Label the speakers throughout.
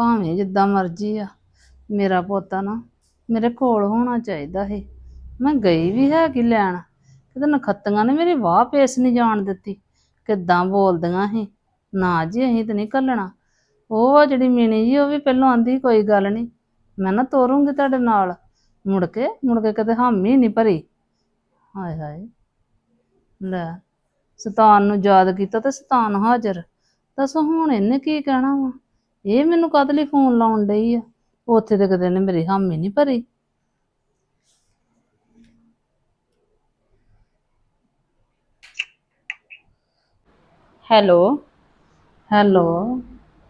Speaker 1: ਭਾਵੇਂ ਜਿੱਦਾਂ ਮਰਜ਼ੀ ਆ। ਮੇਰਾ ਪੋਤਾ ਨਾ ਮੇਰੇ ਕੋਲ ਹੋਣਾ ਚਾਹੀਦਾ ਸੀ। ਮੈਂ ਗਈ ਵੀ ਹੈ ਕਿ ਲੈਣ? ਕਿਤੇ ਨਖੱਤੀਆਂ ਨੇ ਮੇਰੀ ਵਾਹ ਪੇਸ ਨਹੀਂ ਜਾਣ ਦਿੱਤੀ। ਕਿੱਦਾਂ ਬੋਲਦੀਆਂ ਸੀ? ਨਾ ਜੀ, ਅਸੀਂ ਤੇ ਨਹੀਂ ਘੱਲਣਾ। ਉਹ ਆ ਜਿਹੜੀ ਮੀਣੀ ਜੀ, ਉਹ ਵੀ ਪਹਿਲਾਂ ਆਂਦੀ, ਕੋਈ ਗੱਲ ਨਹੀਂ। ਮੈਂ ਨਾ ਤੋਰੂੰਗੀ ਤੁਹਾਡੇ ਨਾਲ। ਮੁੜ ਕੇ ਮੁੜ ਕੇ ਕਦੇ ਹਾਮੀ ਨਹੀਂ ਭਰੀ। ਹਾਏ ਹਾਏ। ਲੈ, ਸਤਾਨ ਨੂੰ ਯਾਦ ਕੀਤਾ ਤੇ ਸਤਾਨ ਹਾਜ਼ਰ। ਦੱਸ ਹੁਣ ਇਹਨੇ ਕੀ ਕਹਿਣਾ ਵਾ? ਇਹ ਮੈਨੂੰ ਕਦ ਲਈ ਫੋਨ ਲਾਉਣ ਡਈ ਆ? ਉੱਥੇ ਤੇ ਕਦੇ ਨੇ ਮੇਰੀ ਹਾਮੀ ਨਹੀਂ ਭਰੀ।
Speaker 2: ਹੈਲੋ।
Speaker 1: ਹੈਲੋ।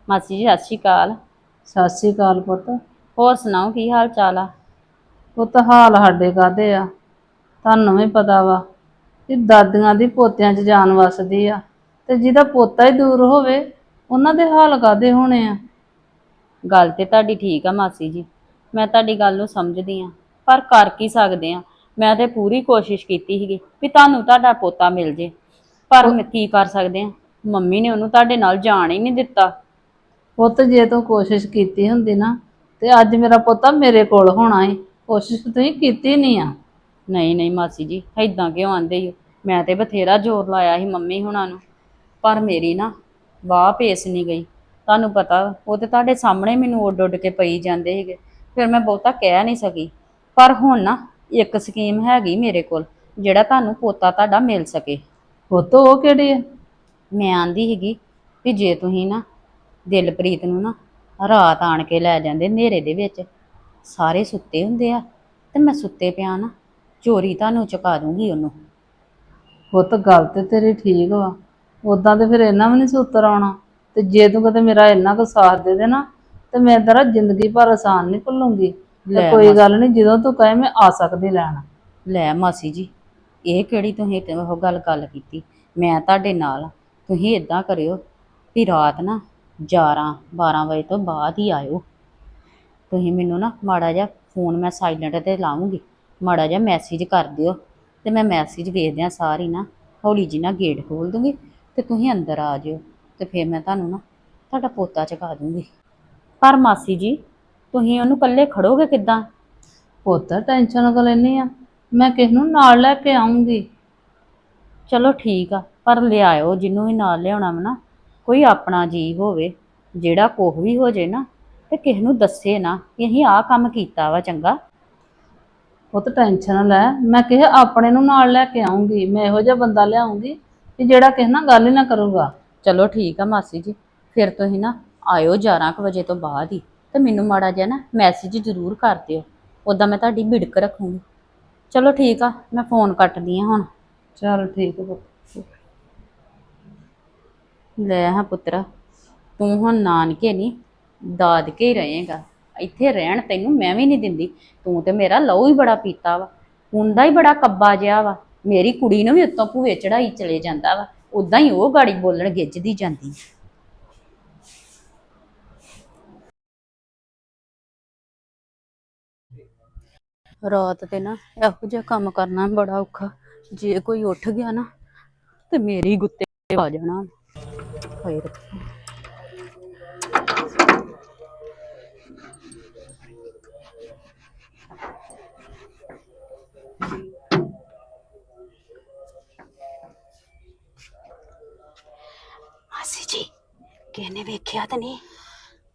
Speaker 2: ਮਾਸੀ ਜੀ ਸਤਿ ਸ਼੍ਰੀ ਅਕਾਲ।
Speaker 1: ਸਤਿ ਸ੍ਰੀ ਅਕਾਲ ਪੁੱਤ।
Speaker 2: ਹੋਰ ਸੁਣਾਓ ਕੀ ਹਾਲ ਚਾਲ ਆ?
Speaker 1: ਪੁੱਤ ਹਾਲ ਸਾਡੇ ਕਾਦੇ ਆ? ਤੁਹਾਨੂੰ ਵੀ ਪਤਾ ਵਾ ਕਿ ਦਾਦੀਆਂ ਦੀ ਪੋਤਿਆਂ 'ਚ ਜਾਨ ਵਸਦੀ ਆ ਤੇ ਜਿਹਦਾ ਪੋਤਾ ਹੀ ਦੂਰ ਹੋਵੇ ਉਹਨਾਂ ਦੇ ਹਾਲ ਕਾਦੇ ਹੋਣੇ ਆ?
Speaker 2: ਗੱਲ ਤੇ ਤੁਹਾਡੀ ਠੀਕ ਆ ਮਾਸੀ ਜੀ। ਮੈਂ ਤੁਹਾਡੀ ਗੱਲ ਨੂੰ ਸਮਝਦੀ ਆ। ਪਰ ਕਰ ਕੀ ਸਕਦੇ ਆ? ਮੈਂ ਤੇ ਪੂਰੀ ਕੋਸ਼ਿਸ਼ ਕੀਤੀ ਸੀਗੀ ਵੀ ਤੁਹਾਨੂੰ ਤੁਹਾਡਾ ਪੋਤਾ ਮਿਲ ਜੇ। ਪਰ ਮੈਂ ਕੀ ਕਰ ਸਕਦੇ ਆ? ਮੰਮੀ ਨੇ ਉਹਨੂੰ ਤੁਹਾਡੇ ਨਾਲ ਜਾਣ ਹੀ ਨਹੀਂ ਦਿੱਤਾ।
Speaker 1: ਪੁੱਤ ਜੇ ਤੂੰ ਕੋਸ਼ਿਸ਼ ਕੀਤੀ ਹੁੰਦੀ ਨਾ ਤੇ ਅੱਜ ਮੇਰਾ ਪੋਤਾ ਮੇਰੇ ਕੋਲ ਹੋਣਾ ਏ। ਕੋਸ਼ਿਸ਼ ਤੁਸੀਂ ਕੀਤੀ ਨਹੀਂ ਆ।
Speaker 2: ਨਹੀਂ ਨਹੀਂ ਮਾਸੀ ਜੀ ਐਦਾਂ ਕਿਉਂ ਆਂਦੇ ਹੋ ਮੈਂ ਤੇ ਬਥੇਰਾ ਜ਼ੋਰ ਲਾਇਆ ਸੀ ਮੰਮੀ ਹੁਣਾਂ ਨੂੰ। ਪਰ ਮੇਰੀ ਨਾ ਵਾਹ ਪੇਸ ਨਹੀਂ ਗਈ। ਤੁਹਾਨੂੰ ਪਤਾ ਉਹ ਤੇ ਤੁਹਾਡੇ ਸਾਹਮਣੇ ਮੈਨੂੰ ਉੱਡ ਉੱਡ ਕੇ ਪਈ ਜਾਂਦੇ ਸੀਗੇ। ਫਿਰ ਮੈਂ ਬਹੁਤਾ ਕਹਿ ਨਹੀਂ ਸਕੀ। ਪਰ ਹੁਣ ਨਾ ਇੱਕ ਸਕੀਮ ਹੈਗੀ ਮੇਰੇ ਕੋਲ ਜਿਹੜਾ ਤੁਹਾਨੂੰ ਪੋਤਾ ਤੁਹਾਡਾ ਮਿਲ ਸਕੇ।
Speaker 1: ਪੁੱਤ ਉਹ ਕਿਹੜੀ ਆ?
Speaker 2: ਮੈਂ ਆਂਦੀ ਸੀਗੀ ਵੀ ਜੇ ਤੁਸੀਂ ਨਾ ਦਿਲਪ੍ਰੀਤ ਨੂੰ ਨਾ ਰਾਤ ਆਣ ਕੇ ਲੈ ਜਾਂਦੇ ਹਨੇਰੇ ਦੇ ਵਿੱਚ ਸਾਰੇ ਸੁੱਤੇ ਹੁੰਦੇ ਆ ਤੇ ਮੈਂ ਸੁੱਤੇ ਪਿਆ ਨਾ ਚੋਰੀ ਤੁਹਾਨੂੰ ਚੁਕਾ ਦੂੰਗੀ ਉਹਨੂੰ।
Speaker 1: ਪੁੱਤ ਗੱਲ ਤੇ ਤੇਰੀ ਠੀਕ ਵਾ। ਉਦਾਂ ਤੇ ਫਿਰ ਇਹਨਾਂ ਵੀ ਨਹੀਂ ਸੁੱਤਰ ਆਉਣਾ। ਤੇ ਜੇ ਤੂੰ ਕਦੇ ਮੇਰਾ ਇੰਨਾ ਕੁ ਸਾਥ ਦੇ ਦੇ ਨਾ ਤੇ ਮੈਂ ਤੇਰਾ ਜ਼ਿੰਦਗੀ ਭਰ ਆਸਾਨ ਨਹੀਂ ਭੁੱਲੂੰਗੀ। ਤੇ
Speaker 2: ਲੈ
Speaker 1: ਕੋਈ ਗੱਲ ਨਹੀਂ ਜਦੋਂ ਤੂੰ ਕਹੇ ਮੈਂ ਆ ਸਕਦੀ ਲੈਣ।
Speaker 2: ਲੈ ਮਾਸੀ ਜੀ ਇਹ ਕਿਹੜੀ ਤੁਸੀਂ ਤੇ ਉਹ ਗੱਲ ਗੱਲ ਕੀਤੀ? ਮੈਂ ਤੁਹਾਡੇ ਨਾਲ ਆ। ਤੁਸੀਂ ਇਦਾਂ ਕਰਿਓ ਵੀ ਰਾਤ ਨਾ 11 12 ਵਜੇ ਤੋਂ ਬਾਅਦ ਹੀ ਆਇਓ। ਤੁਸੀਂ ਮੈਨੂੰ ਨਾ ਮਾੜਾ ਜਿਹਾ ਫੋਨ ਮੈਂ ਸਾਇਲੈਂਟ ਤੇ ਲਾਉਂਗੀ। ਮਾੜਾ ਜਿਹਾ ਮੈਸੇਜ ਕਰ ਦਿਓ। ਤੇ ਮੈਂ ਮੈਸੇਜ ਵੇਖਦਿਆਂ ਸਾਰੀ ਨਾ ਹੌਲੀ ਜੀ ਨਾ ਗੇਟ ਖੋਲ ਦੂੰਗੀ। ਤੇ ਤੁਸੀਂ ਅੰਦਰ ਆ ਜਿਓ ਤੇ ਫਿਰ ਮੈਂ ਤੁਹਾਨੂੰ ਨਾ ਤੁਹਾਡਾ ਪੋਤਾ ਚਕਾ ਦੂੰਗੀ। ਪਰ ਮਾਸੀ ਜੀ ਤੁਸੀਂ ਉਹਨੂੰ ਇਕੱਲੇ ਖੜੋਗੇ ਕਿੱਦਾਂ?
Speaker 1: ਪੁੱਤ ਟੈਨਸ਼ਨ ਕੋ ਲੈਣੀ ਆ। ਮੈਂ ਕਿਸ ਨੂੰ ਨਾਲ ਲੈ ਕੇ ਆਉਂਗੀ
Speaker 2: ਚਲੋ ਠੀਕ ਆ ਪਰ ਲਿਆਇਓ ਜਿਹਨੂੰ ਵੀ ਨਾਲ ਲਿਆਉਣਾ ਵਾ ਨਾ ਕੋਈ ਆਪਣਾ ਜੀ ਹੋਵੇ ਜਿਹੜਾ ਕੁਛ ਵੀ ਹੋ ਜੇ ਨਾ ਤੇ ਕਿਸੇ ਨੂੰ ਦੱਸੇ ਨਾ ਕਿ ਅਸੀਂ ਆਹ ਕੰਮ ਕੀਤਾ ਵਾ ਚੰਗਾ।
Speaker 1: ਪੁੱਤ ਟੈਨਸ਼ਨ ਨਾ ਲੈ ਮੈਂ ਕਿਹਾ ਆਪਣੇ ਨੂੰ ਨਾਲ ਲੈ ਕੇ ਆਉਂਗੀ ਮੈਂ ਇਹੋ ਜਿਹਾ ਬੰਦਾ ਲਿਆਉਂਗੀ ਕਿ ਜਿਹੜਾ ਕਿਸੇ ਨਾਲ ਗੱਲ ਹੀ ਨਾ ਕਰੂਗਾ।
Speaker 2: ਚਲੋ ਠੀਕ ਆ ਮਾਸੀ ਜੀ ਫਿਰ ਤੁਸੀਂ ਨਾ ਆਇਓ 11 ਕੁ ਵਜੇ ਤੋਂ ਬਾਅਦ ਹੀ। ਤੇ ਮੈਨੂੰ ਮਾੜਾ ਜਿਹਾ ਨਾ ਮੈਸੇਜ ਜ਼ਰੂਰ ਕਰ ਦਿਓ। ਉਦਾਂ ਮੈਂ ਤੁਹਾਡੀ ਬਿੜਕ ਰੱਖੂੰਗੀ। ਚਲੋ ਠੀਕ ਆ ਮੈਂ ਫੋਨ ਕੱਟਦੀ ਆ ਹੁਣ।
Speaker 1: ਚਲ ਠੀਕ ਪੁੱਤ।
Speaker 2: ਲੈ ਹਾਂ ਪੁੱਤਰਾ ਤੂੰ ਹੁਣ ਨਾਨਕੇ ਨਹੀਂ ਦਾਦਕੇ ਹੀ ਰਹੇਗਾ। ਇੱਥੇ ਰਹਿਣ ਤੈਨੂੰ ਮੈਂ ਵੀ ਨਹੀਂ ਦਿੰਦੀ। ਤੂੰ ਤੇ ਮੇਰਾ ਲਹੂ ਹੀ ਬੜਾ ਪੀਤਾ ਵਾ। ਹੁੰਦਾ ਹੀ ਬੜਾ ਕੱਬਾ ਜਿਹਾ ਵਾ। ਮੇਰੀ ਕੁੜੀ ਨੂੰ ਵੀ ਉੱਤੋਂ ਭੂਏ ਚੜਾਈ ਚਲੇ ਜਾਂਦਾ ਵਾ ਉਦਾਂ ਹੀ ਉਹ ਗਾੜੀ ਬੋਲਣ ਗਿੱਜਦੀ ਜਾਂਦੀ। ਰਾਤ ਤੇ ਨਾ ਇਹੋ ਜਿਹਾ ਕੰਮ ਕਰਨਾ ਬੜਾ ਔਖਾ, ਜੇ ਕੋਈ ਉੱਠ ਗਿਆ ਨਾ ਤੇ ਮੇਰੀ ਗੁੱਤੇ ਆ ਜਾਣਾ। ਹਾਏ ਰੱਬਾ। ਕਿਹਨੇ ਵੇਖਿਆ ਤੇ ਨਹੀਂ।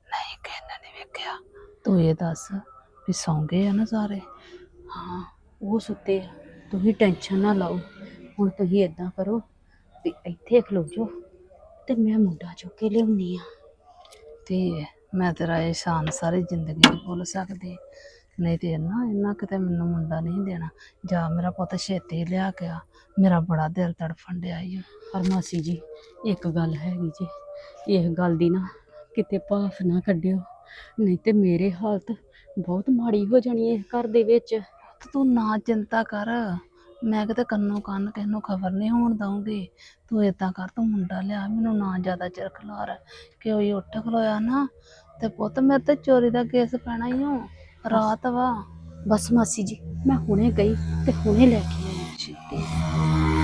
Speaker 1: ਨਹੀਂ ਕਿਸੇ ਨੇ ਵੇਖਿਆ। ਤੂੰ ਇਹ ਦੱਸ ਵੀ ਸੌਂ ਗਏ ਆ ਨਾ ਸਾਰੇ?
Speaker 2: ਹਾਂ ਉਹ ਸੁੱਤੇ ਆ। ਤੁਸੀਂ ਟੈਨਸ਼ਨ ਨਾ ਲਓ। ਹੁਣ ਤੁਸੀਂ ਇਦਾਂ ਕਰੋ ਵੀ ਇੱਥੇ ਖਲੋ ਜਾਓ ਤੇ ਮੈਂ ਮੁੰਡਾ ਚੁੱਕ ਕੇ ਲਿਆਉਣੀ ਆ।
Speaker 1: ਤੇ ਮੈਂ ਤੇਰਾ ਇਹ ਸ਼ਾਨ ਸਾਰੀ ਜ਼ਿੰਦਗੀ ਨਹੀਂ ਭੁੱਲ ਸਕਦੀ। ਨਹੀਂ ਤੇ ਨਾ ਇੰਨਾ ਕਿਤੇ ਮੈਨੂੰ ਮੁੰਡਾ ਨਹੀਂ ਦੇਣਾ। ਜਾ ਮੇਰਾ ਪੁੱਤ ਛੇਤੀ ਲਿਆ ਕੇ ਆ। ਮੇਰਾ ਬੜਾ ਦਿਲ ਤੜਫਣ ਡਿਆ ਈ ਓ।
Speaker 2: ਪਰ ਮਾਸੀ ਜੀ ਇੱਕ ਗੱਲ ਹੈਗੀ ਜੀ। ਇਹ ਗੱਲ ਦੀ ਨਾ ਕਿਤੇ ਭਾਫ ਨਾ ਕੱਢਿਓ। ਨਹੀਂ ਤੇ ਮੇਰੇ ਹਾਲਤ ਬਹੁਤ ਮਾੜੀ ਹੋ ਜਾਣੀ ਹੈ ਘਰ ਦੇ ਵਿੱਚ।
Speaker 1: ਤੇ ਨਾ ਚਿੰਤਾ ਕਰ। ਮੈਂ ਕਿਤੇ ਕੰਨੋਂ ਕੰਨ ਕਿਸੇ ਨੂੰ ਖਬਰ ਨਹੀਂ ਹੋਣ ਦਊਂਗੀ। ਤੂੰ ਏਦਾਂ ਕਰ ਤੂੰ ਮੁੰਡਾ ਲਿਆ ਮੈਨੂੰ ਨਾ ਜ਼ਿਆਦਾ ਚਿਰ ਖਲਾਰ। ਕਿ ਉਹ ਉੱਠ ਖਲੋਇਆ ਨਾ? ਤੇ ਪੁੱਤ ਮੇਰੇ ਤੇ ਚੋਰੀ ਦਾ ਕੇਸ ਪੈਣਾ ਹੀ ਹੋ ਰਾਤ ਵਾ।
Speaker 2: ਬਸ ਮਾਸੀ ਜੀ ਮੈਂ ਹੁਣੇ ਗਈ ਤੇ ਹੁਣੇ ਲੈ ਕੇ ਆਈ ਛੇਤੀ।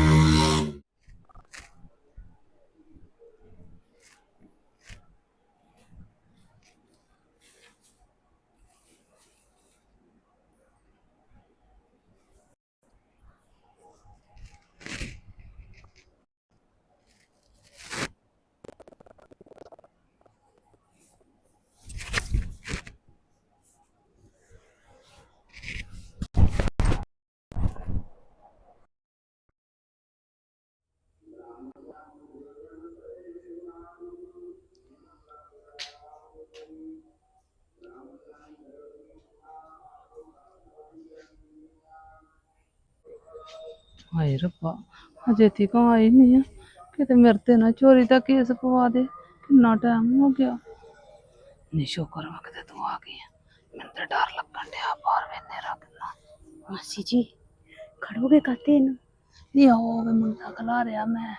Speaker 1: ਹਾਏ ਰੱਬਾ ਅਜੇ ਤੱਕ ਆਈ ਨਹੀਂ ਆ। ਕਿਤੇ ਮੇਰੇ ਤੇ ਨਾ ਚੋਰੀ ਦਾ ਕੇਸ ਪਵਾ ਦੇ ਕਿੰਨਾ ਟਾਈਮ ਹੋ ਗਿਆ। ਨੀ ਸ਼ੁਕਰ ਵਾ ਕਿਤੇ ਤੂੰ ਆ ਗਈ ਆ। ਮੈਨੂੰ ਤਾਂ ਡਰ ਲੱਗਣ ਡਿਆ ਬਾਹਰ ਵੇਨੇ ਰੱਖਣਾ
Speaker 2: ਮਾਸੀ ਜੀ ਖੜੋਗੇ ਕਾਤੇ ਇਹਨੂੰ?
Speaker 1: ਨਹੀਂ ਉਹ ਵੇ ਮੁੰਡਾ ਖਲਾ ਰਿਹਾ ਮੈਂ।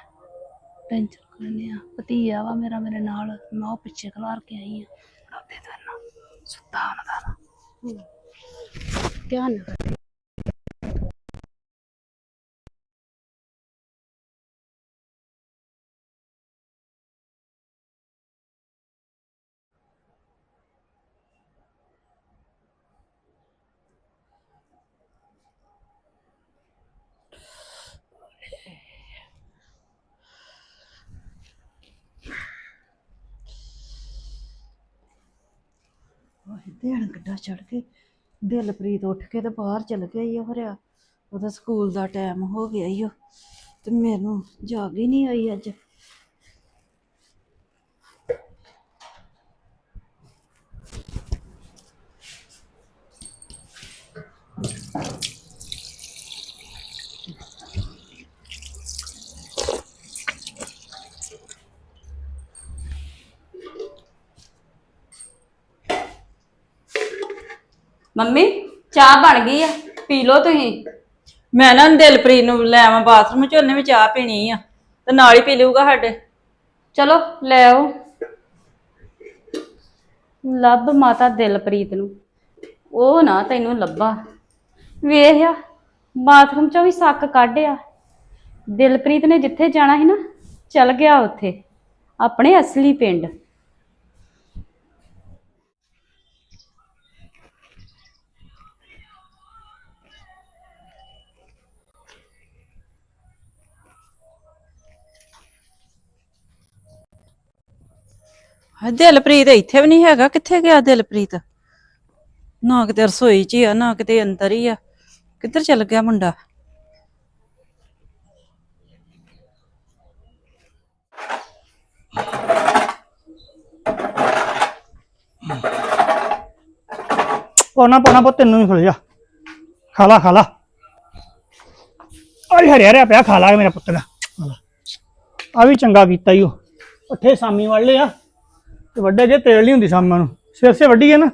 Speaker 1: ਟੈਨਸ਼ਨ ਕਰਨੀ ਆ ਭਤੀਆ ਵਾ ਮੇਰਾ ਮੇਰੇ ਨਾਲ। ਮੈਂ ਉਹ ਪਿੱਛੇ ਖਲਾਰ ਕੇ ਆਈ ਆ। ਰੱਬੇ ਤੋਂ ਨਾ ਸੁੱਤਾ ਹੁੰਦਾ ਨਾ
Speaker 2: ਧਿਆਨ ਨਾਲ
Speaker 3: ਓਏ ਧਿਆਨ ਕਿੱਡਾ ਚੜ ਕੇ ਦਿਲਪ੍ਰੀਤ ਉੱਠ ਕੇ ਤੇ ਬਾਹਰ ਚਲ ਗਿਆ ਈ ਉਹ ਹਰਿਆ ਉਹਦਾ ਸਕੂਲ ਦਾ ਟਾਈਮ ਹੋ ਗਿਆ ਈ ਓ ਤੇ ਮੈਨੂੰ ਜਾਗ ਹੀ ਨਹੀਂ ਆਈ ਅੱਜ।
Speaker 2: ਮੰਮੀ ਚਾਹ ਬਣ ਗਈ ਆ ਪੀ ਲਓ ਤੁਸੀਂ।
Speaker 3: ਮੈਂ ਨਾ ਦਿਲਪ੍ਰੀਤ ਨੂੰ ਲੈ ਆਵਾਂ ਬਾਥਰੂਮ ਚ ਉਹਨੇ ਵੀ ਚਾਹ ਪੀਣੀ ਆ ਤੇ ਨਾਲ ਹੀ ਪੀ ਲਊਗਾ ਸਾਡੇ।
Speaker 2: ਚਲੋ ਲੈ ਆਓ। ਲੱਭ ਮਾਤਾ ਦਿਲਪ੍ਰੀਤ ਨੂੰ। ਉਹ ਨਾ ਤੈਨੂੰ ਲੱਭਾ। ਵੇਖਿਆ ਬਾਥਰੂਮ ਚੋਂ ਵੀ ਸੱਕ ਕੱਢਿਆ ਦਿਲਪ੍ਰੀਤ ਨੇ ਜਿੱਥੇ ਜਾਣਾ ਸੀ ਨਾ ਚਲ ਗਿਆ ਉੱਥੇ। ਆਪਣੇ ਅਸਲੀ ਪਿੰਡ।
Speaker 3: ਹਾਂ ਦਿਲਪ੍ਰੀਤ ਇੱਥੇ ਵੀ ਨਹੀਂ ਹੈਗਾ, ਕਿੱਥੇ ਗਿਆ ਦਿਲਪ੍ਰੀਤ? ਨਾ ਕਿਤੇ ਰਸੋਈ 'ਚ ਹੀ ਆ, ਨਾ ਕਿਤੇ ਅੰਦਰ ਹੀ ਆ। ਕਿੱਧਰ ਚੱਲ ਗਿਆ ਮੁੰਡਾ?
Speaker 4: ਪੌਣਾ ਪੌਣਾ ਪੁੱਤ, ਤੈਨੂੰ ਹੀ ਖੁੱਲ ਜਾ ਖਾ ਲਾ ਖਾ ਲਾ। ਆਈ ਹਰਿਆ ਹਰਿਆ ਪਿਆ, ਖਾ ਲਾ ਮੇਰਾ ਪੁੱਤ ਦਾ। ਆ ਵੀ ਚੰਗਾ ਕੀਤਾ ਈ ਉਹ। ਉੱਥੇ ਸਾਮੀ ਵਾਲੇ ਆ। ਤੇ ਵੱਡੇ ਜੇ ਤੇਲ ਨਹੀਂ ਹੁੰਦੀ ਸਾਮਾਂ ਨੂੰ। ਸਿਰ ਸੇ ਵੱਡੀ ਹੈ ਨਾ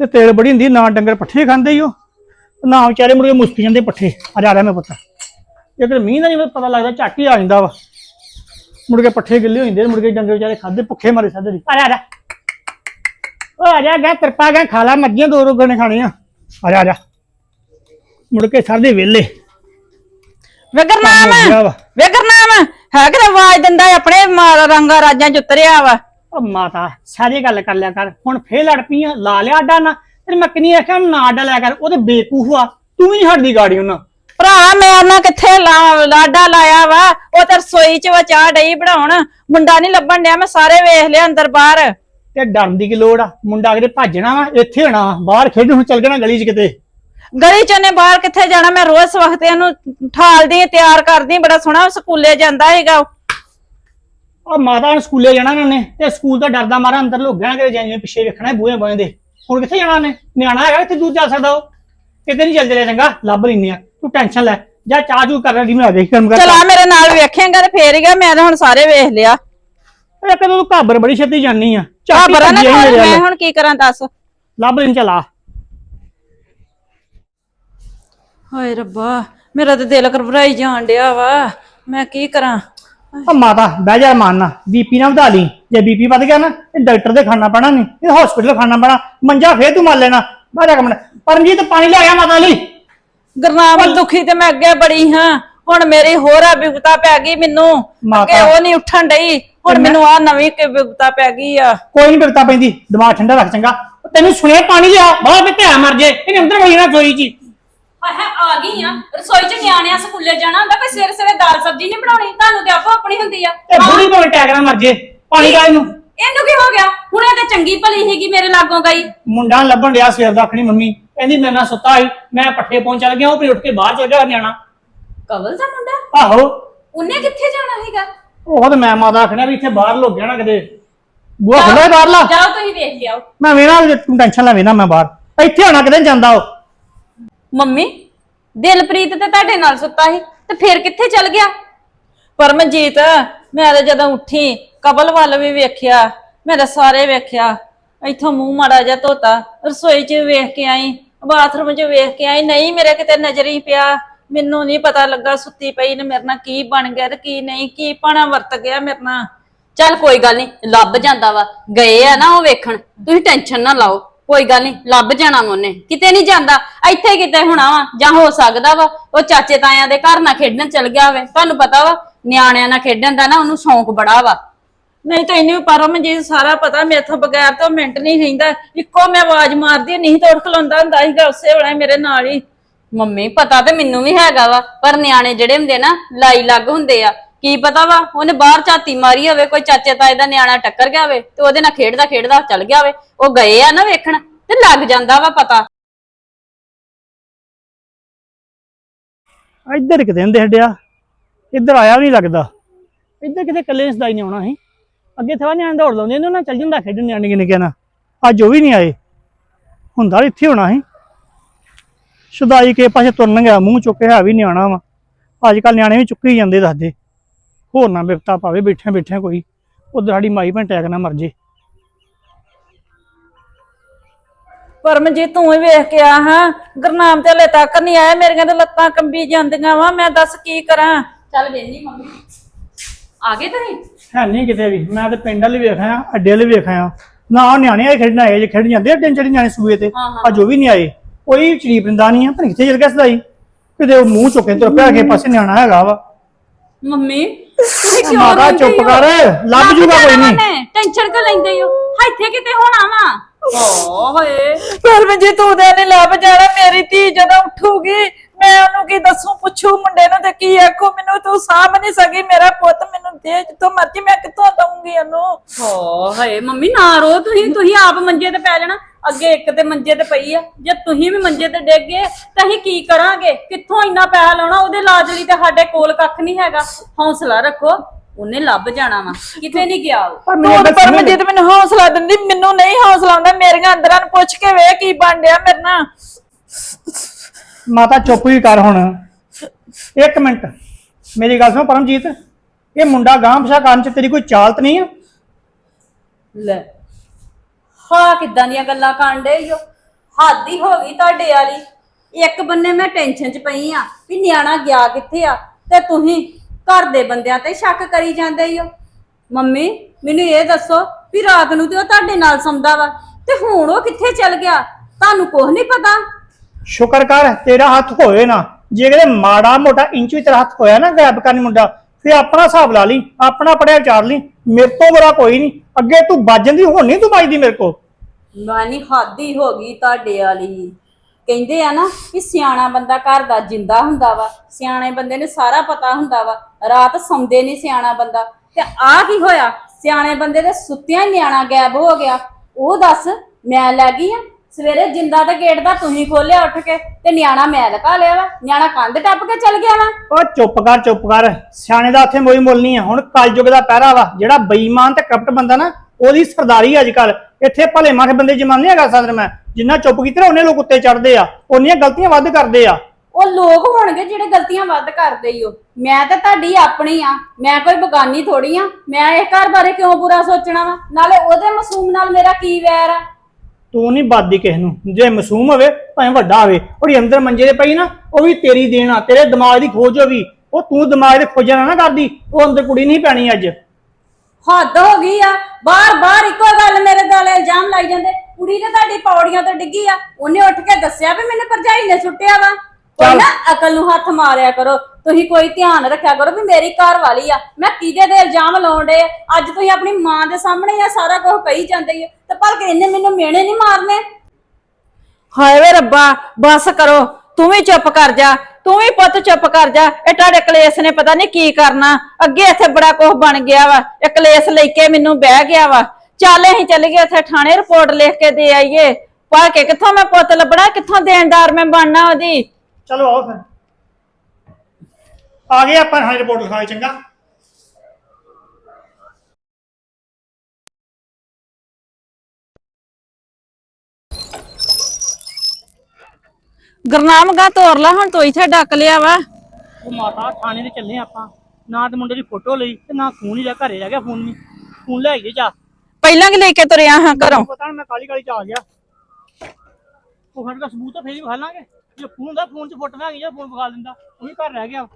Speaker 4: ਤੇ ਤੇਲ ਬੜੀ ਹੁੰਦੀ ਨਾ ਡੰਗਰ ਪੱਠੇ ਖਾਂਦੇ ਈ ਉਹ ਨਾ ਵਿਚਾਰੇ ਮੁੜ ਕੇ ਮੁਸਕੀ ਜਾਂਦੇ ਪੱਠੇ। ਆ ਜਾ ਰਿਹਾ ਮੈਂ ਪੁੱਤ। ਇਹ ਤੇ ਮੀਂਹ ਦਾ ਨਹੀਂ ਪਤਾ ਲੱਗਦਾ ਝੱਟ ਹੀ ਆ ਜਾਂਦਾ ਵਾ। ਕੇ ਪੱਠੇ ਗਿੱਲੇ ਹੋ ਜਾਂਦੇ ਕੇ ਡੰਗਰ ਵਿਚਾਰੇ ਖਾਦੇ ਭੁੱਖੇ ਮਰੇ ਸਾਦੇ ਦੀ ਆ ਜਾ ਆ ਜਾ। ਓ ਆ ਜਾ ਗਾ ਕਿਰਪਾ ਗਾ ਖਾ ਲਾ ਮੱਝੀਆਂ ਦੋ ਰੋਗਾਂ ਨੇ ਖਾਣੀਆਂ। ਆ ਜਾ ਆ ਜਾ। ਕੇ ਸਾਡੇ ਵੇਲੇ
Speaker 3: ਵਿਗਰਨਾਮ ਵਿਗਰਨਾਮ ਹੈ ਕਿ ਆਵਾਜ਼ ਦਿੰਦਾ ਹੈ ਆਪਣੇ ਮਾਰਾ ਰੰਗਾ ਰਾਜਾਂ ਚ ਉਤਰਿਆ ਵਾ।
Speaker 4: ਓ ਮਾਤਾ ਸਾਰੀ ਗੱਲ ਕਰ ਲਿਆ ਕਰ। ਹੁਣ ਫੇਰ ਲੜ ਪਈਆਂ ਲਾ ਲਿਆ ਆਡਾ ਨਾ। ਤੇ ਮੈਂ ਕਿੰਨੀ ਆਖਿਆ ਨਾ ਆਡਾ ਲਿਆ ਕਰ ਉਹਦੇ ਬੇਕੂਫ ਆ। ਤੂੰ ਵੀ ਨਹੀਂ ਹਟਦੀ ਗਾੜੀ ਉਹਨਾਂ
Speaker 3: ਭਰਾ ਮੈਂ ਉਹਨਾਂ ਕਿੱਥੇ ਲਾ- ਲਾਡਾ ਲਾਇਆ ਵਾ? ਉਹ ਤਾਂ ਰਸੋਈ ਚ ਵਾ ਚਾਹ ਡਈ ਬਣਾਉਣ। ਮੁੰਡਾ ਨਹੀਂ ਲੱਭਣ ਡਿਆ ਮੈਂ ਸਾਰੇ ਵੇਖ ਲਿਆ ਅੰਦਰ ਬਾਹਰ।
Speaker 4: ਤੇ ਡਰਨ ਦੀ ਕੀ ਲੋੜ ਆ? ਮੁੰਡਾ ਕਿਤੇ ਭੱਜਣਾ ਵਾ ਇੱਥੇ ਹੋਣਾ ਵਾ ਬਾਹਰ ਖੇਡਣ ਹੁਣ ਚੱਲ ਜਾਣਾ ਗਲੀ 'ਚ ਕਿਤੇ।
Speaker 3: ਗਲੀ ਚ ਉਹਨੇ ਬਾਹਰ ਕਿੱਥੇ ਜਾਣਾ? ਮੈਂ ਰੋਜ਼ ਵਕਤ ਇਹਨੂੰ ਠਾਲਦੀ ਤਿਆਰ ਕਰਦੀ ਬੜਾ ਸੋਹਣਾ ਸਕੂਲੇ ਜਾਂਦਾ ਹੈਗਾ ਉਹ।
Speaker 4: ਆ ਮਾਤਾ ਨੇ ਸਕੂਲੇ ਜਾਣਾ ਉਹਨਾਂ ਨੇ ਤੇ ਸਕੂਲ ਦਾ ਡਰਦਾ ਮਾਰਾ ਅੰਦਰ ਲੁੱਕ ਗਿਆ ਕਿਤੇ ਜਿਵੇਂ ਪਿੱਛੇ ਵੇਖਣਾ ਬੂਹੇ ਬੋਏ ਦੇ। ਹੁਣ ਕਿੱਥੇ ਜਾਣਾ ਨੇ ਨਿਆਣਾ ਹੈਗਾ ਇੱਥੇ ਦੂਰ ਜਾ ਸਕਦਾ ਉਹ? ਕਿਤੇ ਨਹੀਂ ਚੱਲ ਜਲੇ ਚੰਗਾ ਲੱਭ ਲੈਨੇ ਆ। ਤੂੰ ਟੈਨਸ਼ਨ ਲੈ ਜਾ ਚਾਹ ਚੂ ਕਰ ਰਹੀ ਮੈਂ ਆ ਦੇਖ ਕੰਮ ਕਰ
Speaker 3: ਚਲ ਆ ਮੇਰੇ ਨਾਲ ਵੇਖੇਂਗਾ ਤੇ ਫੇਰ ਹੀ ਗਾ ਮੈਂ ਤਾਂ ਹੁਣ ਸਾਰੇ ਵੇਖ ਲਿਆ।
Speaker 4: ਇਹ ਕਦੋਂ ਤੂੰ ਘਾਬਰ ਬੜੀ ਛੇਤੀ ਜਾਨੀ ਆ।
Speaker 3: ਆ
Speaker 4: ਝੱਟ ਹੀ
Speaker 3: ਬਰਾ ਨਾ ਮੈਂ। ਹੁਣ ਕੀ ਕਰਾਂ ਦੱਸ?
Speaker 4: ਲੱਭ ਲੈਣ ਚਲਾ
Speaker 3: ਹਾਏ ਰੱਬਾ ਮੇਰਾ ਤੇ ਦਿਲ ਘਬਰਾਈ ਜਾਣ ਡਿਆ ਵਾ। ਮੈਂ ਕੀ ਕਰਾਂ?
Speaker 4: ਆ ਮਾਤਾ ਬਹਿ ਜਾ ਮਾਨਣਾ ਬੀਪੀ ਨਾ ਵਧਾ ਲਈ। ਜੇ ਬੀਪੀ ਵੱਧ ਗਿਆ ਨਾ ਤੇ ਡਾਕਟਰ ਦੇ ਖਾਣਾ ਪੈਣਾ ਨਹੀਂ ਇਹ ਹਸਪੀਟਲ ਖਾਣਾ ਪੈਣਾ। ਮੰਜਾ ਫੇਰ ਤੂੰ ਮੰਨ ਲੈਣਾ। ਬਹਿ ਜਾ ਕਮਣ ਪਰਮਜੀਤ ਪਾਣੀ ਲੈ ਆ ਮਾਤਾ ਲਈ।
Speaker 3: ਗਰਨਾਮ ਦੁਖੀ ਤੇ ਮੈਂ ਅੱਗੇ ਬੜੀ ਹਾਂ। ਹੁਣ ਮੇਰੀ ਹੋਰ ਆ ਬਿਪਤਾ ਪੈ ਗਈ ਮੈਨੂੰ। ਅੱਗੇ ਉਹ ਨਹੀਂ ਉੱਠਣ ਡਈ। ਹੁਣ ਮੈਨੂੰ ਆ ਨਵੀਂ ਕਿ ਬਿਪਤਾ ਪੈ ਗਈ ਆ।
Speaker 4: ਕੋਈ ਨਹੀਂ ਬਿਰਤਾ ਪੈਂਦੀ। ਦਿਮਾਗ ਠੰਡਾ ਰੱਖ ਚੰਗਾ। ਤੈਨੂੰ ਸੁਣਿਆ ਪਾਣੀ ਲਿਆ। ਬਾਹਰ ਤੇ ਧਿਆ ਮਰ ਜੇ। ਇਹਨੇ ਅੰਦਰ ਵੜੀ ਨਾ ਚੋਰੀ ਜੀ।
Speaker 5: ਆਹ ਆ ਗਈ ਆ। ਰਸੋਈ ਚ ਨਿਆਣਿਆਂ ਸਕੂਲੇ ਜਾਣਾ ਹੁੰਦਾ ਕੋਈ ਸਵੇਰੇ ਸਵੇਰੇ ਦਾਲ ਸਬਜ਼ੀ ਨਹੀਂ ਬਣਾਉਣੀ। ਤੁਹਾਨੂੰ ਤੇ ਆਪੋ ਆਪਣੀ ਹੁੰਦੀ ਆ।
Speaker 4: ਇਹ ਬੁੜੀ ਭਾਵੇਂ ਟੈਗਰਾ ਮਰ ਜੇ ਪਾਣੀ ਦਾ ਇਹਨੂੰ
Speaker 5: ਇਹਨੂੰ ਕੀ ਹੋ ਗਿਆ? ਹੁਣ ਇਹ ਤੇ ਚੰਗੀ ਭਲੀ ਸੀਗੀ ਮੇਰੇ ਲਾਗੋਂ ਗਈ।
Speaker 4: ਮੁੰਡਾ ਲੱਭਣ ਡਿਆ ਸਵੇਰ ਦਾ ਆਖਣੀ ਮੰਮੀ ਕਹਿੰਦੀ ਮੇਰੇ ਨਾਲ ਸੁੱਤਾ ਸੀ ਮੈਂ ਪੱਠੇ ਪਹੁੰਚ ਚੱਲ ਗਿਆ ਉਹ ਵੀ ਉੱਠ ਕੇ ਬਾਹਰ ਚਲ ਗਿਆ ਨਿਆਣਾ।
Speaker 5: ਕਵਲ ਦਾ ਮੁੰਡਾ?
Speaker 4: ਆਹੋ।
Speaker 5: ਉਹਨੇ ਕਿੱਥੇ ਜਾਣਾ ਸੀਗਾ?
Speaker 4: ਉਹ ਤੇ ਮੈਂ ਮਾਤਾ ਆਖਣਾ ਵੀ ਇੱਥੇ ਬਾਹਰ ਲੁੱਕ ਗਿਆ ਨਾ ਕਿਤੇ। ਬੂਹਾ ਖੁੱਲਾ ਬਾਹਰ ਲਾ
Speaker 5: ਜਾਓ ਤੁਸੀਂ ਵੇਖ ਕੇ ਆਓ
Speaker 4: ਮੈਂ ਵੇਣਾ ਤੂੰ ਟੈਨਸ਼ਨ ਲੈ ਵੇਣਾ ਮੈਂ ਬਾਹਰ। ਇੱਥੇ ਹੋਣਾ ਕਿਤੇ ਨੀ ਜਾਂਦਾ ਉਹ।
Speaker 3: ਮੰਮੀ
Speaker 2: ਦਿਲਪ੍ਰੀਤ ਤੇ ਤੁਹਾਡੇ ਨਾਲ ਸੁੱਤਾ ਸੀ ਤੇ ਫਿਰ ਕਿੱਥੇ ਚਲ ਗਿਆ?
Speaker 3: ਪਰਮਜੀਤ ਮੈਂ ਤਾਂ ਜਦੋਂ ਉੱਠੀ ਕਬਲ ਵੱਲ ਵੀ ਵੇਖਿਆ ਮੈਂ ਤਾਂ ਸਾਰੇ ਵੇਖਿਆ। ਇੱਥੋਂ ਮੂੰਹ ਮਾੜਾ ਜਿਹਾ ਧੋਤਾ ਰਸੋਈ 'ਚ ਵੇਖ ਕੇ ਆਈ ਬਾਥਰੂਮ 'ਚ ਵੇਖ ਕੇ ਆਈ ਨਹੀਂ ਮੇਰੇ ਕਿਤੇ ਨਜ਼ਰ ਹੀ ਪਿਆ। ਮੈਨੂੰ ਨਹੀਂ ਪਤਾ ਲੱਗਾ ਸੁੱਤੀ ਪਈ ਨੇ ਮੇਰੇ ਨਾਲ ਕੀ ਬਣ ਗਿਆ ਤੇ ਕੀ ਨਹੀਂ ਕੀ ਪਾਣਾ ਵਰਤ ਗਿਆ ਮੇਰੇ ਨਾਲ।
Speaker 2: ਚੱਲ ਕੋਈ ਗੱਲ ਨਹੀਂ ਲੱਭ ਜਾਂਦਾ ਵਾ। ਗਏ ਆ ਨਾ ਉਹ ਵੇਖਣ ਤੁਸੀਂ ਟੈਨਸ਼ਨ ਨਾ ਲਾਓ। ਕੋਈ ਗੱਲ ਨਹੀਂ ਲੱਭ ਜਾਣਾ ਵਾ ਉਹਨੇ। ਕਿਤੇ ਨਹੀਂ ਜਾਂਦਾ ਇੱਥੇ ਕਿਤੇ ਹੋਣਾ ਵਾ ਜਾਂ ਹੋ ਸਕਦਾ ਵਾ ਉਹ ਚਾਚੇ ਤਾਇਆਂ ਦੇ ਘਰ ਨਾਲ ਖੇਡਣ ਚਲ ਗਿਆ ਹੋਵੇ। ਤੁਹਾਨੂੰ ਪਤਾ ਵਾ ਨਿਆਣਿਆਂ ਨਾਲ ਖੇਡਣ ਦਾ ਨਾ ਉਹਨੂੰ ਸ਼ੌਂਕ ਬੜਾ ਵਾ।
Speaker 3: ਨਹੀਂ ਤਾਂ ਇਹਨੂੰ ਪਰਮਜੀਤ ਸਾਰਾ ਪਤਾ ਮੇਥੋਂ ਬਗੈਰ ਤਾਂ ਮਿੰਟ ਨਹੀਂ ਰਹਿੰਦਾ। ਇੱਕੋ ਮੈਂ ਆਵਾਜ਼ ਮਾਰਦੀ ਨਹੀਂ ਤਾਂ ਉੱਠ ਖਲੋਂਦਾ ਹੁੰਦਾ ਸੀਗਾ ਉਸੇ ਵੇਲੇ ਮੇਰੇ ਨਾਲ ਹੀ।
Speaker 2: ਮੰਮੀ ਪਤਾ ਤੇ ਮੈਨੂੰ ਵੀ ਹੈਗਾ ਵਾ ਪਰ ਨਿਆਣੇ ਜਿਹੜੇ ਹੁੰਦੇ ਨਾ ਲਾਈ ਲੱਗ ਹੁੰਦੇ ਆ। ਕੀ ਪਤਾ ਵਾ? ਉਹਨੇ ਬਾਹਰ ਝਾਤੀ ਮਾਰੀ ਹੋਵੇ, ਕੋਈ ਚਾਚੇ ਤਾਏ ਦਾ ਨਿਆਣਾ ਟੱਕਰ ਗਿਆ ਹੋਵੇ ਤੇ ਉਹਦੇ ਨਾਲ ਖੇਡਦਾ ਖੇਡਦਾ ਚੱਲ ਗਿਆ ਹੋਵੇ। ਉਹ ਗਏ ਆ ਨਾ ਵੇਖਣ ਤੇ ਲੱਗ ਜਾਂਦਾ ਵਾ ਪਤਾ।
Speaker 4: ਇੱਧਰ ਕਿਤੇ ਹੁੰਦੇ ਹੱਡਿਆ ਇੱਧਰ ਆਇਆ ਵੀ ਨਹੀਂ ਲੱਗਦਾ। ਇੱਧਰ ਕਿਤੇ ਇਕੱਲੇ ਸਦਾਈ ਨਹੀਂ ਆਉਣਾ ਸੀ। ਅੱਗੇ ਥਵਾ ਨਿਆਣੇ ਦੌੜ ਲਾਉਂਦੇ ਨੇ ਉਹਨਾਂ ਚੱਲ ਜਾਂਦਾ ਖੇਡਣ ਨਿਆਣੇ ਕਿਨੇ ਕਹਿਣਾ ਅੱਜ ਉਹ ਵੀ ਨਹੀਂ ਆਏ। ਹੁੰਦਾ ਇੱਥੇ ਹੋਣਾ ਸੀ। ਸਦਾਈ ਕੇ ਪਾਸੇ ਤੁਰਨ ਗਿਆ, ਮੂੰਹ ਚੁੱਕਿਆ ਹੈ ਵੀ ਨਿਆਣਾ ਵਾ। ਅੱਜ ਕੱਲ ਨਿਆਣੇ ਵੀ ਚੁੱਕੀ ਹੀ ਜਾਂਦੇ ਦੱਸਦੇ। ਹੋਰ ਨਾ ਬਿਪਤਾ ਪਾਵੇ ਬੈਠੇ ਬੈਠੇ ਕੋਈ। ਉਧਰ ਸਾਡੀ ਮਾਈ ਭੈਣ ਟੈਕ ਨਾ ਮਰ ਜੇ।
Speaker 3: ਪਰਮਜੀਤ ਤੂੰ ਹੀ ਵੇਖ ਕੇ ਆ ਹਾਂ। ਗੁਰਨਾਮ ਤੇ ਹਲੇ ਤੱਕ ਨਹੀਂ ਆਇਆ ਮੇਰੀਆਂ ਤਾਂ ਲੱਤਾਂ ਕੰਬੀ ਜਾਂਦੀਆਂ ਵਾ। ਮੈਂ ਦੱਸ ਕੀ ਕਰਾਂ?
Speaker 2: ਚੱਲ ਵੇਲੀ ਮੰਮੀ। ਆ ਗਏ
Speaker 4: ਹੈ ਨਹੀਂ ਕਿਤੇ ਵੀ। ਮੈਂ ਤੇ ਪਿੰਡ ਵਾਲੇ ਵੇਖ ਆਇਆ ਅੱਡੇ ਵਾਲੇ ਵੇਖ ਆਇਆ। ਨਾ ਉਹ ਨਿਆਣੇ ਆਏ ਖੇਡਣ ਆਏ ਜੇ ਖੇਡ ਜਾਂਦੇ ਆ ਤਿੰਨ ਚਾਰ ਨਿਆਣੇ ਸੂਏ ਤੇ।
Speaker 2: ਹਾਂ, ਹਾਂ।
Speaker 4: ਅੱਜ ਉਹ ਵੀ ਨਹੀਂ ਆਏ। ਕੋਈ ਸ਼ਰੀਫ ਰਿੰਦਾ ਨਹੀਂ ਆ ਪਰ ਕਿੱਥੇ ਚਲ ਗਿਆ ਸਦਾਈ। ਕਿਤੇ ਉਹ ਮੂੰਹ ਚੁੱਕੇ ਤੁਰ ਪਿਆ ਕੇ ਪਾਸੇ ਨਿਆਣਾ ਹੈਗਾ ਵਾ।
Speaker 2: ਮੰਮੀ ਤੁਸੀਂ ਕਿਉਂ
Speaker 4: ਮਾਤਾ ਚੁੱਪ
Speaker 2: ਹੋ?
Speaker 4: ਕਰ। ਲੱਭ ਜੂਗਾ ਕੋਈ ਨਹੀਂ।
Speaker 2: ਟੈਨਸ਼ਨ ਕਿਉਂ ਲੈਂਦੇ ਹੋ? ਇੱਥੇ ਕਿਤੇ ਹੋਣਾ ਵਾ? ਓਏ
Speaker 3: ਪਰਮਜੀਤ ਤੂੰ ਤੇ ਨਹੀਂ ਲੱਭ ਜਾਣਾ ਮੇਰੀ ਧੀ ਜਦੋਂ ਉੱਠੂਗੀ ਮੈਂ ਉਹਨੂੰ ਕੀ ਦੱਸੂ ਪੁੱਛੂ ਮੁੰਡੇ ਨੂੰ ਤੇ ਕੀ ਆਖੂ? ਮੈਨੂੰ ਤੂੰ ਸਾਂਭ ਨਹੀਂ ਸਕੀ ਮੇਰਾ ਪੁੱਤ ਮੈਨੂੰ ਦੇ ਜਿੱਥੋਂ ਮਰਜ਼ੀ ਮੈਂ ਕਿੱਥੋਂ ਦਊਂਗੀ ਉਹਨੂੰ?
Speaker 2: ਹੋ ਹਏ ਮੰਮੀ ਨਾ ਰੋ ਤੁਸੀਂ। ਤੁਸੀਂ ਆਪ ਮੰਜੇ ਤੇ ਪੈ ਜਾਣਾ। ਅੱਗੇ ਇੱਕ ਤੇ ਮੰਜੇ ਤੇ ਪਈ ਆ। ਜੇ ਤੁਸੀਂ ਵੀ ਮੰਜੇ ਤੇ ਡਿੱਗ ਗਏ ਤਾਂ ਅਸੀਂ ਕੀ ਕਰਾਂਗੇ? ਕਿੱਥੋਂ ਇੰਨਾ ਪੈਸਾ ਲਾਉਣਾ? ਉਹਦੇ ਇਲਾਜ ਲਈ ਤਾਂ ਸਾਡੇ ਕੋਲ ਕੱਖ ਨਹੀਂ ਹੈਗਾ। ਹੌਸਲਾ ਰੱਖੋ ਉਹਨੇ ਲੱਭ ਜਾਣਾ ਵਾ। ਕਿਤੇ ਨਹੀਂ ਗਿਆ ਉਹ।
Speaker 4: ਪਰ ਮੈਨੂੰ
Speaker 3: ਪਰਮਜੀਤ ਮੈਨੂੰ ਹੌਸਲਾ ਦਿੰਦੀ ਮੈਨੂੰ ਨਹੀਂ ਹੌਸਲਾ ਆਉਂਦਾ। ਮੇਰੀਆਂ ਅੰਦਰਾਂ ਨੂੰ ਪੁੱਛ ਕੇ ਵੇ ਕੀ ਬਣ ਡਿਆ ਮੇਰੇ ਨਾਲ।
Speaker 4: ਮਾਤਾ ਚੁੱਪ ਹੀ ਕਰ ਹੁਣ। ਇੱਕ ਮਿੰਟ। ਮੇਰੀ ਗੱਲ ਸੁਣ ਪਰਮਜੀਤ। ਇਹ ਮੁੰਡਾ ਗਾਂਹ ਪਛਾ ਕਰਨ ਚ ਤੇਰੀ ਕੋਈ ਚਾਲਤ ਨਹੀਂ ਆ?
Speaker 2: ਲੈ। ਹਾਂ, ਕਿੱਦਾਂ ਦੀਆਂ ਗੱਲਾਂ ਕਾਂਡੇ ਈਓ ਹੱਦ ਹੀ ਹੋ ਗਈ ਤੁਹਾਡੇ ਵਾਲੀ। ਇੱਕ ਬੰਨੇ ਮੈਂ ਟੈਨਸ਼ਨ 'ਚ ਪਈ ਆ ਵੀ ਨਿਆਣਾ ਗਿਆ ਕਿੱਥੇ ਆ, ਤੇ ਤੁਸੀਂ ਘਰ ਦੇ ਬੰਦਿਆਂ ਤੇ ਸ਼ੱਕ ਕਰੀ ਜਾਂਦੇ ਹੋ ਮੰਮੀ, ਮੈਨੂੰ ਇਹ ਦੱਸੋ ਵੀ ਰਾਤ ਨੂੰ ਤੇ ਉਹ ਤੁਹਾਡੇ ਨਾਲ ਸੌਂਦਾ ਵਾ, ਤੇ ਹੁਣ ਉਹ ਕਿੱਥੇ ਚਲ ਗਿਆ? ਤੁਹਾਨੂੰ ਕੁਝ ਨਹੀਂ ਪਤਾ?
Speaker 4: ਸ਼ੁਕਰ ਕਰ, ਤੇਰਾ ਹੱਥ ਹੋਏ ਨਾ। ਜੇ ਕਿਤੇ ਮਾੜਾ ਮੋਟਾ ਇੰਚ ਵੀ ਤੇਰਾ ਹੱਥ ਹੋਇਆ ਨਾ ਗਾਇਬ ਕਰਨ ਮੁੰਡਾ ਫੇ ਆਪਣਾ ਹਿਸਾਬ ਲਾ ਲਈ, ਆਪਣਾ ਪੜਿਆ ਵਿਚਾਰ ਲਈ, ਮੇਰੇ ਤੋਂ ਬੜਾ ਕੋਈ ਨਹੀਂ। ਅੱਗੇ ਤੂੰ ਵੱਜਣ ਦੀ ਹੁਣ ਨਹੀਂ ਤੂੰ ਵੱਜਦੀ ਮੇਰੇ ਕੋ
Speaker 2: ਮਾਨੀ ਹੱਦ ਹੋ ਗਈ ਤੁਹਾਡੇ ਵਾਲੀ। ਕਹਿੰਦੇ ਆ ਨਾ ਕਿ ਸਿਆਣਾ ਬੰਦਾ ਘਰ ਦਾ ਜਿੰਦਾ ਹੁੰਦਾ ਵਾ, ਸਿਆਣੇ ਬੰਦੇ ਨੂੰ ਸਾਰਾ ਪਤਾ ਹੁੰਦਾ ਵਾ। ਰਾਤ ਸੌਂਦੇ ਨਹੀਂ ਸਿਆਣਾ ਬੰਦਾ। ਤੇ ਆਹ ਕੀ ਹੋਇਆ? ਸਿਆਣੇ ਬੰਦੇ ਦੇ ਸੁੱਤਿਆਂ ਹੀ ਨਿਆਣਾ ਗਾਇਬ ਹੋ ਗਿਆ। ਉਹ ਦੱਸ, ਮੈਂ ਲੈ ਗਈ ਆ? ਸਵੇਰੇ ਜਿੰਦਾ ਤੇ ਗੇਟ ਦਾ ਤੁਸੀਂ ਖੋਲਿਆ ਉੱਠ ਕੇ ਤੇ ਨਿਆਣਾ ਮੈਂ ਲਕਾ ਲਿਆ ਵਾ ਨਿਆਣਾ ਕੰਧ ਟੱਪ ਕੇ ਚਲ ਗਿਆ ਵਾ।
Speaker 4: ਉਹ ਚੁੱਪ ਕਰ ਚੁੱਪ ਕਰ। ਸਿਆਣੇ ਦਾ ਉੱਥੇ ਮੋਈ ਮੁੱਲ ਨਹੀਂ ਆ। ਹੁਣ ਕਲਯੁਗ ਦਾ ਪਹਿਰਾ ਵਾ ਜਿਹੜਾ ਬੇਈਮਾਨ ਤੇ ਕਪਟ ਬੰਦਾ ਨਾ ਉਹਦੀ ਸਰਦਾਰੀ ਅੱਜ ਕੱਲ ਇੱਥੇ ਭਲੇ ਮਾਠੇ ਬੰਦੇ ਜਮਾਨੇ ਹੈਗਾ ਸਾਦਰ ਮੈਂ। ਜਿੰਨਾ ਚੁੱਪ ਕੀਤਾ ਉਹਨੇ ਲੋਕ ਉੱਤੇ ਚੜਦੇ ਆ। ਉਹਨੀਆਂ ਗਲਤੀਆਂ ਵੱਧ ਕਰਦੇ ਆ।
Speaker 2: ਉਹ ਲੋਕ ਹੋਣਗੇ ਜਿਹੜੇ ਗਲਤੀਆਂ ਵੱਧ ਕਰਦੇ ਈ ਓ। ਮੈਂ ਤਾਂ ਤੁਹਾਡੀ ਆਪਣੀ ਆ। ਮੈਂ ਕੋਈ ਬਗਾਨੀ ਥੋੜੀ ਆ। ਮੈਂ ਇਹ ਘਰ ਬਾਰੇ ਕਿਉਂ ਬੁਰਾ ਸੋਚਣਾ ਵਾ? ਨਾਲੇ ਉਹਦੇ ਮਾਸੂਮ ਨਾਲ ਮੇਰਾ ਕੀ ਵੈਰ ਆ?
Speaker 4: ਤੂੰ ਨਹੀਂ ਬਾਦੀ ਕਿਸ ਨੂੰ। ਜੇ ਮਾਸੂਮ ਹੋਵੇ, ਭਾਵੇਂ ਵੱਡਾ ਹੋਵੇ, ਉਹਦੀ ਅੰਦਰ ਮੰਜੇ ਤੇ ਪਈ ਨਾ, ਉਹ ਵੀ ਤੇਰੀ ਦੇਣ ਤੇਰੇ ਦਿਮਾਗ ਦੀ ਖੋਜ ਹੋਵੀ ਉਹ ਤੂੰ ਦਿਮਾਗ ਦੇ ਖੋਜਾਂ ਨਾ ਕਰਦੀ ਉਹ ਅੰਦਰ ਕੁੜੀ ਨਹੀਂ ਪੈਣੀ ਅੱਜ।
Speaker 2: ਹੱਦ ਹੋ ਗਈ ਆ। ਬਾਰ ਬਾਰ ਇੱਕੋ ਗੱਲ ਮੇਰੇ ਦੁਆਲੇ ਇਲਜ਼ਾਮ ਲਾਈ ਜਾਂਦੇ। ਕੁੜੀ ਤੇ ਤੁਹਾਡੀ ਪੌੜੀਆਂ ਤੋਂ ਡਿੱਗੀ ਆ। ਉਹਨੇ ਉੱਠ ਕੇ ਦੱਸਿਆ ਵੀ ਮੈਨੂੰ ਭਰਜਾਈ ਨੇ ਸੁੱਟਿਆ ਵਾ। ਕੋਈ। ਨਾ ਅਕਲ ਨੂੰ ਹੱਥ ਮਾਰਿਆ ਕਰੋ। ਤੁਸੀਂ ਕੋਈ ਧਿਆਨ ਰੱਖਿਆ ਕਰੋ ਵੀ ਮੇਰੀ ਘਰ ਵਾਲੀ ਆ। ਮੈਂ ਕਿਹਦੇ ਦੇ ਇਲਜ਼ਾਮ ਲਾਉਂਦੇ ਅੱਜ ਤੁਸੀਂ ਆਪਣੀ ਮਾਂ ਦੇ ਸਾਹਮਣੇ ਆ ਸਾਰਾ ਕੁਝ ਕਹੀ ਜਾਂਦੇ ਹੋ ਤੇ ਭਲਕੇ ਇਹਨੇ ਮੈਨੂੰ ਮਿਹਣੇ ਨਹੀਂ ਮਾਰਨੇ।
Speaker 3: ਹਾਏ ਵੇ ਰੱਬਾ ਬਸ ਕਰੋ। ਤੂੰ ਵੀ ਚੁੱਪ ਕਰ ਜਾ। ਤੂੰ ਵੀ ਪੁੱਤ ਚੁੱਪ ਕਰ ਜਾ। ਇਹ ਤੁਹਾਡੇ ਕਲੇਸ਼ ਨੇ ਪਤਾ ਨਹੀਂ ਕੀ ਕਰਨਾ। ਅੱਗੇ ਇੱਥੇ ਬੜਾ ਕੁਝ ਬਣ ਗਿਆ ਵਾ। ਇਹ ਕਲੇਸ਼ ਲੈ ਕੇ ਮੈਨੂੰ ਬਹਿ ਗਿਆ ਵਾ। ਚੱਲ ਅਸੀਂ ਚੱਲ ਗਏ ਉੱਥੇ ਥਾਣੇ ਰਿਪੋਰਟ ਲਿਖ ਕੇ ਦੇ ਆਈਏ। ਪਾ ਕੇ ਕਿੱਥੋਂ ਮੈਂ ਪੁੱਤ ਲੱਭਣਾ? ਕਿੱਥੋਂ ਦੇਣਦਾਰ ਮੈਂ ਬਣਨਾ ਉਹਦੀ?
Speaker 4: ਚਲੋ ਆਓ ਫਿਰ। ਆ ਗਏ ਆਪਾਂ ਹਾਂ ਰਿਪੋਰਟ ਲਿਖਾਈ ਚੰਗਾ।
Speaker 3: ਗਰਨਾਮ ਗਾ ਤੋਰ ਲਾ ਹੁਣ ਤੂੰ ਇੱਥੇ ਡੱਕ ਲਿਆ ਵਾ।
Speaker 4: ਉਹ ਮਾਤਾ ਥਾਣੇ ਤੇ ਚੱਲੇ ਆਪਾਂ। ਨਾ ਤੇ ਮੁੰਡੇ ਦੀ ਫੋਟੋ ਲਈ ਤੇ ਨਾ ਫੋਨ ਹੀ ਰਹਿ ਘਰੇ ਰਹਿ ਗਿਆ ਫੋਨ ਵੀ। ਫੋਨ ਲੈ ਗਏ ਜਾ
Speaker 3: ਪਹਿਲਾਂ ਕਿ ਲੈ ਕੇ ਤੁਰਿਆ ਹਾਂ ਘਰੋਂ।
Speaker 4: ਪਤਾ ਨੀ ਮੈਂ ਕਾਲੀ ਕਾਲੀ ਚ ਆ ਗਿਆ ਉਹ ਸਾਡੇ ਦਾ ਸਬੂਤ ਤਾਂ ਫੇਰ ਹੀ ਵਿਖਾ ਲਾਂਗੇ। ਜੇ ਫੋਨ ਦਾ ਫੋਨ ਚ ਫੋਟੋ ਨਾ ਗਈ ਜਾਂ ਫੋਨ ਵਿਖਾ ਦਿੰਦਾ। ਉਹ ਵੀ ਘਰ ਰਹਿ ਗਿਆ।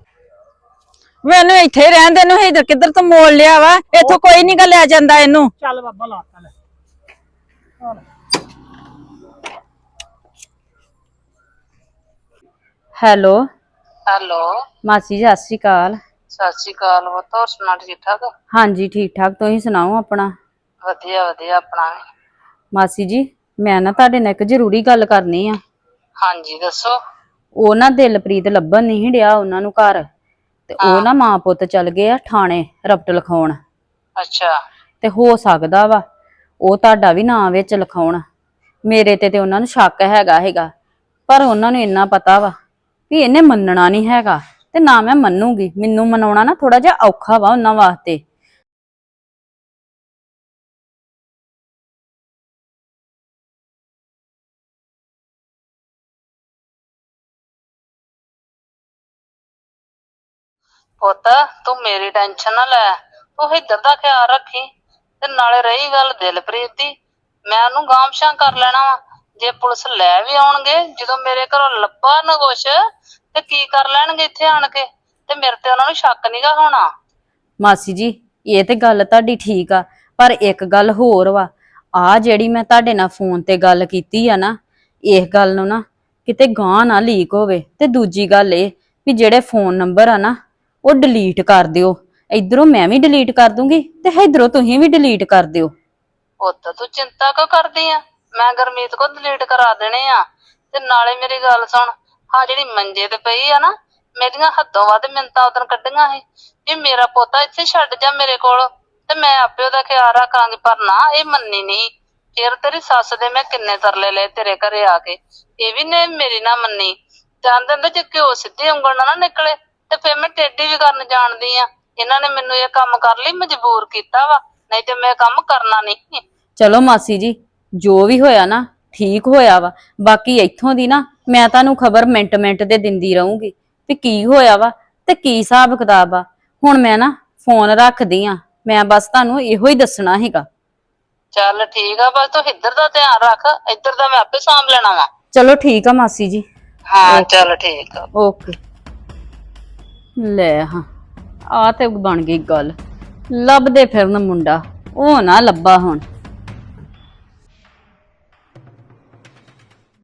Speaker 3: ਮੈਨੂੰ ਇੱਥੇ ਰਹਿਣ ਦੇ ਨੂੰ ਇਧਰ ਕਿੱਧਰ ਤੋਂ ਮੋੜ ਲਿਆ ਵਾ? ਇੱਥੋਂ ਕੋਈ ਨਹੀਂ ਗਾ ਲੈ ਜਾਂਦਾ ਇਹਨੂੰ।
Speaker 4: ਚੱਲ ਬਾਬਾ ਲੈ ਚੱਲ
Speaker 2: ਹੈਲੋ।
Speaker 1: ਹੈਲੋ।
Speaker 2: ਮਾਸੀ ਜੀ ਸਤਿ ਸ਼੍ਰੀ ਅਕਾਲ।
Speaker 1: ਸਤਿ ਸ਼੍ਰੀ ਅਕਾਲ ਉਹ ਹੋਰ ਸੁਣਾ ਠੀਕ ਠਾਕ?
Speaker 2: ਹਾਂਜੀ ਠੀਕ ਠਾਕ ਤੁਸੀਂ ਸੁਣਾਓ ਆਪਣਾ?
Speaker 1: ਵਧੀਆ ਵਧੀਆ ਆਪਣਾ ਵੀ।
Speaker 2: ਮਾਸੀ ਜੀ ਮੈਂ ਨਾ ਤੁਹਾਡੇ ਨਾਲ ਇੱਕ ਜ਼ਰੂਰੀ ਗੱਲ ਕਰਨੀ ਆ।
Speaker 1: ਹਾਂਜੀ ਦੱਸੋ।
Speaker 2: ਉਹ ਨਾ ਦਿਲਪ੍ਰੀਤ ਲੱਭਣ ਨਹੀਂ ਡਿਆ ਉਹਨਾਂ ਨੂੰ ਘਰ। ਤੇ ਉਹ ਨਾ ਮਾਂ ਪੁੱਤ ਚਲ ਗਏ ਆ ਥਾਣੇ ਰਪਟ ਲਿਖਾਉਣ।
Speaker 1: ਅੱਛਾ।
Speaker 2: ਤੇ ਹੋ ਸਕਦਾ ਵਾ ਉਹ ਤੁਹਾਡਾ ਵੀ ਨਾਂ ਵਿੱਚ ਲਿਖਾਉਣ। ਮੇਰੇ ਤੇ ਤੇ ਉਹਨਾਂ ਨੂੰ ਸ਼ੱਕ ਹੈਗਾ ਹੈਗਾ ਪਰ ਉਹਨਾਂ ਨੂੰ ਇੰਨਾ ਪਤਾ ਵਾ ਵੀ ਇਹਨੇ ਮੰਨਣਾ ਨਹੀਂ ਹੈਗਾ। ਤੇ ਨਾ ਮੈਂ ਮੰਨੂਗੀ। ਮੈਨੂੰ ਮਨਾਉਣਾ ਨਾ ਥੋੜਾ ਜਿਹਾ ਔਖਾ ਵਾ ਉਹਨਾਂ ਵਾਸਤੇ।
Speaker 1: ਪੁੱਤ, ਤੂੰ ਮੇਰੀ ਟੈਨਸ਼ਨ ਨਾ ਲੈ। ਤੂੰ ਇੱਧਰ ਦਾ ਖਿਆਲ ਰੱਖੀ ਤੇ ਨਾਲੇ ਰਹੀ ਗੱਲ ਦਿਲਪ੍ਰੀਤ ਦੀ। ਮੈਂ ਉਹਨੂੰ ਗਾਮਸ਼ਾਂ ਕਰ ਲੈਣਾ ਵਾ। ਜੇ ਪੁਲਿਸ ਲੈ ਵੀ ਆਉਣਗੇ, ਜਦੋਂ ਮੇਰੇ ਘਰੋਂ ਲੱਭਾ ਨਾ ਕੁਛ, ਤੇ ਕੀ ਕਰ ਲੈਣਗੇ ਇੱਥੇ ਆਣ ਕੇ? ਤੇ ਮੇਰੇ ਤੇ ਉਹਨਾਂ ਨੂੰ ਸ਼ੱਕ ਨਹੀਂਗਾ ਹੋਣਾ।
Speaker 2: ਮਾਸੀ ਜੀ, ਇਹ ਤੇ ਗੱਲ ਤੁਹਾਡੀ ਠੀਕ ਆ, ਪਰ ਇੱਕ ਗੱਲ ਹੋਰ ਵਾ। ਆ ਜਿਹੜੀ ਮੈਂ ਤੁਹਾਡੇ ਨਾਲ ਫੋਨ ਤੇ ਗੱਲ ਕੀਤੀ ਆ ਨਾ, ਇਸ ਗੱਲ ਨੂੰ ਨਾ ਕਿਤੇ ਗਾਂ ਨਾ ਲੀਕ ਹੋਵੇ। ਤੇ ਦੂਜੀ ਗੱਲ ਇਹ ਵੀ ਜਿਹੜੇ ਫੋਨ ਨੰਬਰ ਆ ਨਾ ਉਹ ਡਿਲੀਟ ਕਰ ਦਿਓ। ਇਧਰੋਂ ਮੈਂ ਵੀ ਡਿਲੀਟ ਕਰ ਦੂੰਗੀ ਤੇ ਇਧਰੋਂ ਤੁਸੀਂ ਵੀ ਡਿਲੀਟ ਕਰ ਦਿਓ।
Speaker 1: ਪੁੱਤ ਤੂੰ ਚਿੰਤਾ ਕਿਉਂ ਕਰਦੀ ਆ? ਮੈਂ ਗਰਮੀਤ ਕੋ ਡਿਲੀਟ ਕਰਾ ਦੇਣੇ ਆ। ਤੇ ਨਾਲੇ ਮੇਰੀ ਗੱਲ ਸੁਣ ਹਾਂ ਜਿਹੜੀ ਮੰਜੇ ਤੇ ਪਈ ਆ ਨਾ, ਮੇਰੀਆਂ ਹੱਦੋਂ ਵੱਧ ਮਿੰਤਾਂ ਉਦੋਂ ਕੱਢੀਆਂ ਸੀ। ਵੀ ਮੇਰਾ ਪੋਤਾ ਇੱਥੇ ਛੱਡ ਜਾ ਮੇਰੇ ਕੋਲ, ਤੇ ਮੈਂ ਆਪੇ ਉਹਦਾ ਖਿਆਲ ਰੱਖਾਂਗੀ, ਪਰ ਨਾ ਇਹ ਮੰਨੀ ਨਹੀਂ। ਫਿਰ ਤੇਰੀ ਸੱਸ ਦੇ ਮੈਂ ਕਿੰਨੇ ਤਰਲੇ ਲਏ ਤੇਰੇ ਘਰੇ ਆ ਕੇ। ਇਹ ਵੀ ਨੇ ਮੇਰੀ ਨਾ ਮੰਨੀ। ਜਾਣਦੇ ਹੁੰਦੇ ਜੇ ਘਿਓ ਸਿੱਧੀ ਉਂਗਲ ਨਾਲ ਨਾ ਨਿਕਲੇ। ਤੇ ਫਿਰ ਮੈਂ ਟੇਢੀ ਵੀ ਕਰਨ ਜਾਣਦੀ ਆ। ਇਹਨਾਂ ਨੇ ਮੈਨੂੰ ਇਹ ਕੰਮ ਕਰ ਲਈ ਮਜਬੂਰ ਕੀਤਾ ਵਾ। ਨਹੀਂ ਤੇ ਮੈਂ ਕੰਮ ਕਰਨਾ ਨਹੀਂ।
Speaker 2: ਚਲੋ ਮਾਸੀ ਜੀ ਜੋ ਵੀ ਹੋਇਆ ਨਾ ਠੀਕ ਹੋਇਆ ਵਾ। ਬਾਕੀ ਇੱਥੋਂ ਦੀ ਨਾ ਮੈਂ ਤੁਹਾਨੂੰ ਖਬਰ ਮਿੰਟ ਮਿੰਟ ਤੇ ਦਿੰਦੀ ਰਹੂੰਗੀ ਵੀ ਕੀ ਹੋਇਆ ਵਾ ਤੇ ਕੀ ਹਿਸਾਬ ਕਿਤਾਬ ਆ। ਹੁਣ ਮੈਂ ਨਾ ਫੋਨ ਰੱਖਦੀ ਆ। ਮੈਂ ਬਸ ਤੁਹਾਨੂੰ ਇਹੋ ਹੀ ਦੱਸਣਾ ਹੈਗਾ
Speaker 1: ਚੱਲ ਠੀਕ ਆ ਬਸ ਤੂੰ ਇੱਧਰ ਦਾ ਧਿਆਨ ਰੱਖ। ਇੱਧਰ ਦਾ ਮੈਂ ਆਪੇ ਸਾਂਭ ਲੈਣਾ ਵਾ।
Speaker 2: ਚਲੋ ਠੀਕ ਆ ਮਾਸੀ ਜੀ।
Speaker 1: ਹਾਂ ਚੱਲ ਠੀਕ ਆ।
Speaker 2: ਓਕੇ ਲੈ ਹਾਂ ਆ ਤੇ ਬਣ ਗਈ ਗੱਲ। ਲੱਭਦੇ ਫਿਰਨ ਮੁੰਡਾ ਉਹ ਨਾ ਲੱਭਾ ਹੁਣ।